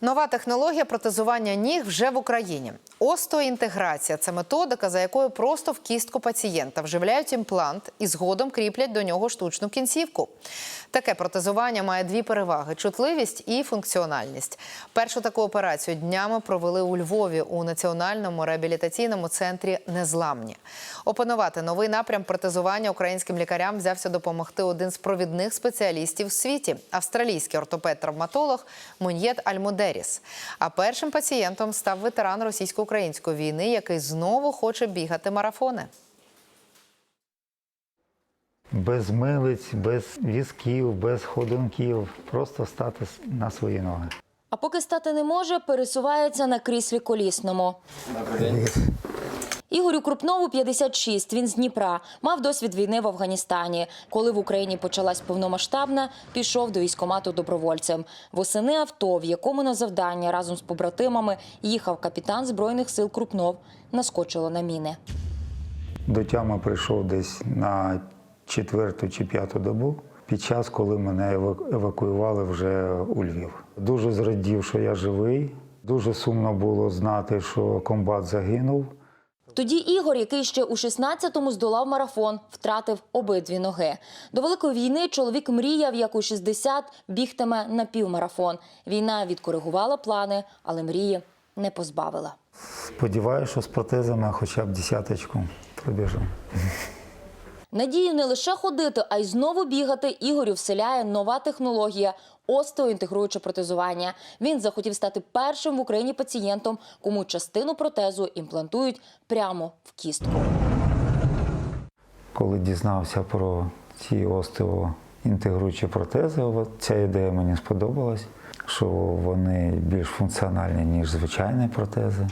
Нова технологія протезування ніг вже в Україні. Остеоінтеграція – це методика, за якою просто в кістку пацієнта вживляють імплант і згодом кріплять до нього штучну кінцівку. Таке протезування має дві переваги: чутливість і функціональність. Першу таку операцію днями провели у Львові у національному реабілітаційному центрі Незламні. Опанувати новий напрям протезування українським лікарям взявся допомогти один з провідних спеціалістів в світі австралійський ортопед-травматолог Моньєт Альмодеріс. А першим пацієнтом став ветеран російсько-української війни, який знову хоче бігати марафони. Без милиць, без візків, без ходунків, просто стати на свої ноги. А поки стати не може, пересувається на кріслі колісному. Ігорю Крупнову 56, Він з Дніпра. Мав досвід війни в Афганістані. Коли в Україні почалась повномасштабна, пішов до військкомату добровольцем. Восени авто, в якому на завдання разом з побратимами їхав капітан збройних сил Крупнов, наскочило на міни. До тями прийшов десь на четверту чи п'яту добу, під час, коли мене евак- евакуювали вже у Львів. Дуже зрадів, що я живий. Дуже сумно було знати, що комбат загинув. Тоді Ігор, який ще у 16-му здолав марафон, втратив обидві ноги. До великої війни чоловік мріяв, як у 60 бігтиме на півмарафон. Війна відкоригувала плани, але мрії не позбавила. Сподіваюся, що з протезами хоча б десяточку пробіжу. Надію не лише ходити, а й знову бігати. Ігорю вселяє нова технологія остеоінтегруюче протезування. Він захотів стати першим в Україні пацієнтом, кому частину протезу імплантують прямо в кістку. Коли дізнався про ці остеоінтегруючі протези, ця ідея мені сподобалась, що вони більш функціональні, ніж звичайні протези.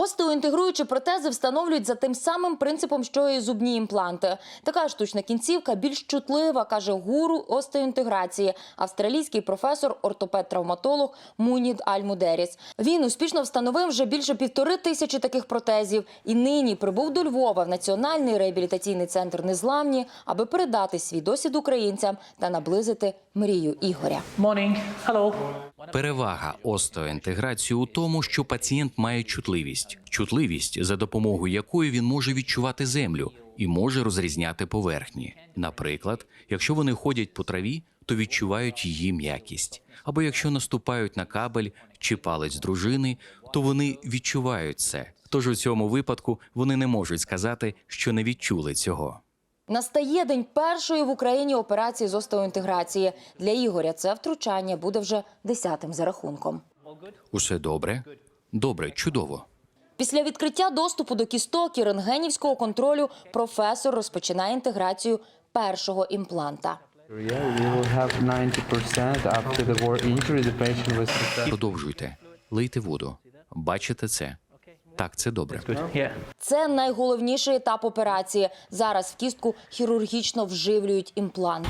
Остеоінтегруючі протези встановлюють за тим самим принципом, що і зубні імпланти. Така штучна кінцівка більш чутлива, каже гуру остеоінтеграції, австралійський професор, ортопед-травматолог Мунід Аль-Мудеріс. Він успішно встановив вже більше півтори тисячі таких протезів і нині прибув до Львова в національний реабілітаційний центр Незламні, аби передати свій досвід українцям та наблизити мрію Ігоря. Morning. Hello. Перевага остеоінтеграції у тому, що пацієнт має чутливість, чутливість, за допомогою якої він може відчувати землю і може розрізняти поверхні. Наприклад, якщо вони ходять по траві, то відчувають її м'якість. Або якщо наступають на кабель чи палець дружини, то вони відчувають це. Тож у цьому випадку вони не можуть сказати, що не відчули цього. Настає день першої в Україні операції з остеоінтеграції. Для Ігоря це втручання буде вже десятим за рахунком. Усе добре? Добре, чудово. Після відкриття доступу до кісток і рентгенівського контролю професор розпочинає інтеграцію першого імпланта. Yeah, we will have 90% after the war injury. The patient was successful. Продовжуйте, лийте воду. Бачите це? Так, це добре. Це найголовніший етап операції. Зараз в кістку хірургічно вживлюють імплант.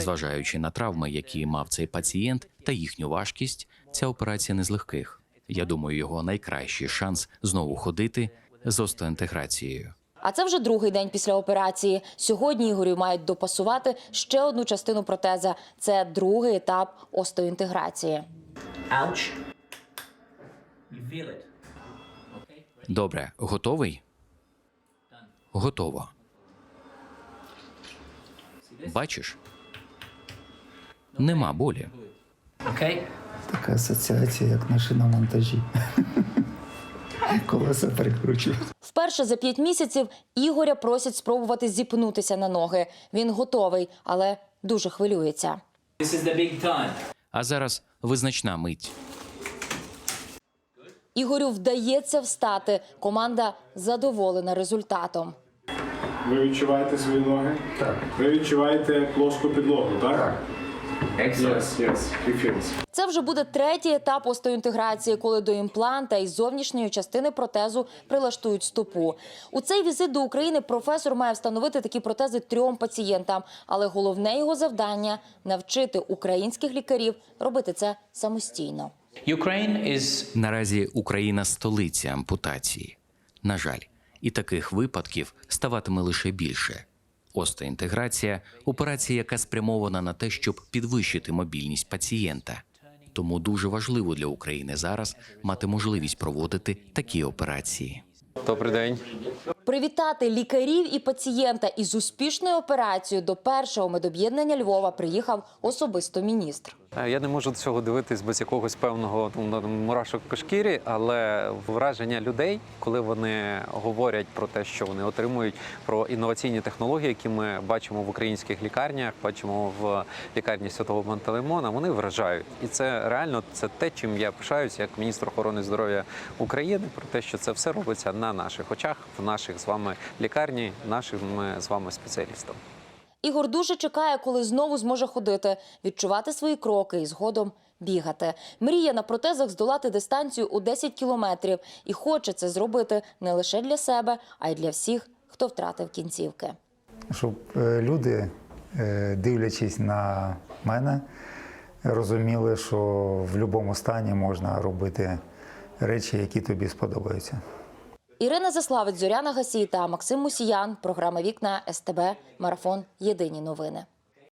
Зважаючи на травми, які мав цей пацієнт, та їхню важкість, ця операція не з легких. Я думаю, його найкращий шанс знову ходити з остеоінтеграцією. А це вже другий день після операції. Сьогодні Ігорю мають допасувати ще одну частину протеза. Це другий етап остеоінтеграції. ouch. You feel it. Добре, готовий? Готово. Бачиш? Нема болі. Okay. Така асоціація, як на шиномонтажі. Колеса перекручують. Вперше за п'ять місяців Ігоря просять спробувати зіпнутися на ноги. Він готовий, але дуже хвилюється. This is the big time. А зараз визначна мить. Ігорю вдається встати. Команда задоволена результатом. Ви відчуваєте свої ноги? Так. Ви відчуваєте плоску підлогу, так? Так. Yes, yes, he feels. Це вже буде третій етап остеоінтеграції, коли до імпланта і зовнішньої частини протезу прилаштують стопу. У цей візит до України професор має встановити такі протези трьом пацієнтам. Але головне його завдання навчити українських лікарів робити це самостійно. Ukraine is Наразі Україна столиця ампутації. На жаль, І таких випадків ставатиме лише більше. Остеінтеграція операція, яка спрямована на те, щоб підвищити мобільність пацієнта. Тому дуже важливо для України зараз мати можливість проводити такі операції. Добрий день. Привітати лікарів і пацієнта із успішною операцією до першого медоб'єднання Львова приїхав особисто міністр. Е, Я не можу цього дивитись без якогось певного ну, мурашок по шкірі, але враження людей, коли вони говорять про те, що вони отримують про інноваційні технології, які ми бачимо в українських лікарнях, бачимо в лікарні Святого Пантелеймона, вони вражають. І це реально це те, чим я пишаюся як міністр охорони здоров'я України, про те, що це все робиться на наших очах, в наших з вами лікарні, нашими з вами спеціалістами. Ігор дуже чекає, коли знову зможе ходити, відчувати свої кроки і згодом бігати. Мріє на протезах здолати дистанцію у 10 кілометрів і хоче це зробити не лише для себе, а й для всіх, хто втратив кінцівки. Щоб е, люди, е, дивлячись на мене, розуміли, що в будь-якому стані можна робити речі, які тобі сподобаються. Ірина Заславець, Зоряна Гасій та Максим Мусіян. Програма Вікна СТБ. Марафон. Єдині новини.